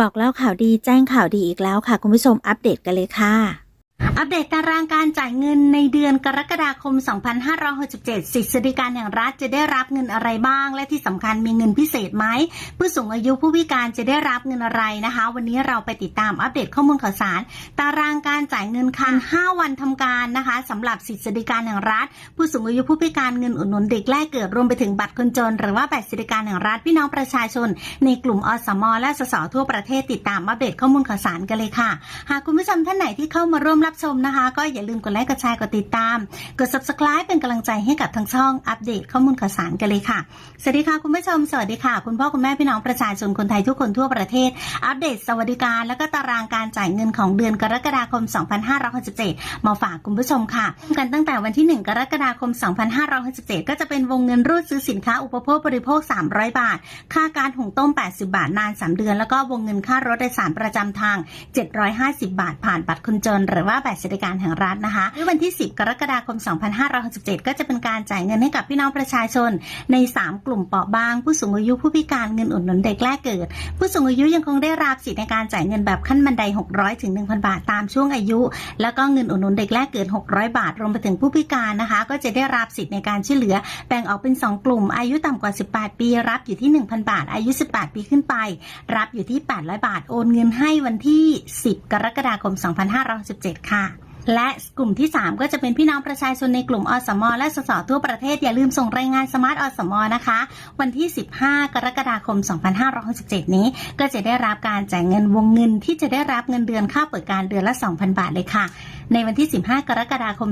บอกเล่าข่าวดีแจ้งข่าวดีอีกแล้วค่ะ คุณผู้ชมอัปเดตกันเลยค่ะ อัปเดตตารางการจ่ายเงินในเดือนกรกฎาคม 2567 สิทธิสวัสดิการแห่งรัฐจะได้รับเงินอะไรบ้าง และที่สำคัญมีเงินพิเศษไหมผู้สูงอายุผู้พิการจะได้รับเงินอะไรนะคะ วันนี้เราไปติดตามอัปเดตข้อมูลข่าวสาร ตารางการจ่ายเงินคัน 5 วันทำการนะคะสำหรับสิทธิสวัสดิการแห่งรัฐ ผู้สูงอายุผู้พิการเงินอุดหนุนเด็กแรกเกิดรวมไปถึงบัตรคนจน หรือว่าบัตรสวัสดิการแห่งรัฐพี่น้องประชาชน ในกลุ่มอสมและสสทั่วประเทศติดตามอัปเดตข้อมูลข่าวสารกันเลยค่ะ หากคุณผู้ชมท่านไหนที่เข้ามาร่วมรับชมนะคะ ก็อย่าลืมกดไลค์กดแชร์กดติดตาม กด subscribe เป็นกำลังใจให้กับทางช่องอัปเดตข้อมูลข่าวสารกันเลยค่ะ สวัสดีค่ะ คุณผู้ชม สวัสดีค่ะ คุณพ่อคุณแม่พี่น้องประชาชนคนไทยทุกคนทั่วประเทศ อัปเดตสวัสดิการและก็ตารางการจ่ายเงินของเดือนกรกฎาคม 2567 มาฝากคุณผู้ชมค่ะ กันตั้งแต่วันที่ 1 กรกฎาคม 2567 ก็จะเป็นวงเงินรูดซื้อสินค้าอุปโภคบริโภค 300 บาท ค่าการหุงต้ม 80 บาทนาน 3 เดือน แล้วก็วงเงินค่ารถโดยสารประจำทาง 750 บาทผ่านบัตรคนจนหรือว่าบัตรสวัสดิการแห่งรัฐนะคะวันที่ 10 กรกฎาคม 2567 ก็จะเป็นการจ่ายเงินให้กับพี่น้องประชาชนใน 3 กลุ่มเปราะบาง ผู้สูงอายุผู้พิการเงินอุดหนุนเด็กแรกเกิด ผู้สูงอายุยังคงได้รับสิทธิในการจ่ายเงินแบบขั้นบันได 600 ถึง 1,000 บาทตามช่วงอายุ แล้วก็เงินอุดหนุนเด็กแรกเกิด 600 บาท รวมไปถึงผู้พิการนะคะ ก็จะได้รับสิทธิในการช่วยเหลือ แบ่งออกเป็น 2 กลุ่ม อายุต่ำกว่า 18 ปี รับอยู่ที่ 1,000 บาท อายุ 18 ปีขึ้นไป รับอยู่ที่ 800 บาท โอนเงินให้วันที่ 10 กรกฎาคม 2567 ค่ะ และกลุ่มที่ 3 ก็จะเป็นพี่น้องประชาชนในกลุ่มอสม และสสทั่วประเทศ อย่าลืมส่งรายงานสมาร์ทอสม นะคะ วันที่ 15 กรกฎาคม 2567 นี้ ก็จะได้รับการจ่ายเงินวงเงินที่จะได้รับเงินเดือนค่าเปิดการเดือนละ 2,000 บาทเลยค่ะ ในวันที่ 15 กรกฎาคม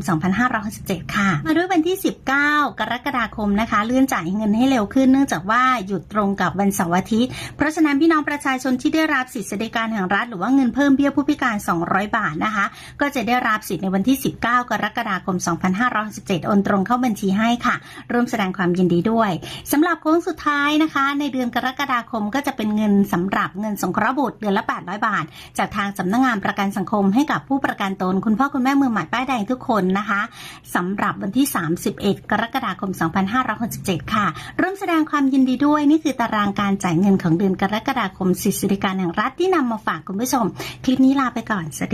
2567 ค่ะ มาด้วยวันที่ 19 กรกฎาคมนะคะ เลื่อนจ่ายเงินให้เร็วขึ้นเนื่องจากว่าหยุดตรงกับวันเสาร์อาทิตย์ เพราะฉะนั้นพี่น้องประชาชนที่ได้รับสิทธิสวัสดิการแห่งรัฐ หรือว่าเงินเพิ่มเบี้ยผู้พิการ 200 บาทนะคะ ก็จะได้รับสิทธิ์ในวันที่ 19 กรกฎาคม 2567 โอนตรงเข้าบัญชีให้ค่ะ ร่วมแสดงความยินดีด้วยสำหรับโค้งสุดท้ายนะคะ ในเดือนกรกฎาคมก็จะเป็นเงินสำหรับเงินสงเคราะห์บุตรเดือนละ 800 บาท จากทางสำนักงานประกันสังคมให้กับผู้ประกันตนคุณพ่อคุณแม่มือใหม่ป้ายแดงทุกคนนะคะสำหรับวันที่ 31 กรกฎาคม 2567 ค่ะร่วมแสดงความยินดีด้วยนี่คือตารางการจ่ายเงินของเดือนกรกฎาคมสิทธิการแห่งรัฐที่นำมาฝากคุณผู้ชม คลิปนี้ลาไปก่อนสวัสดี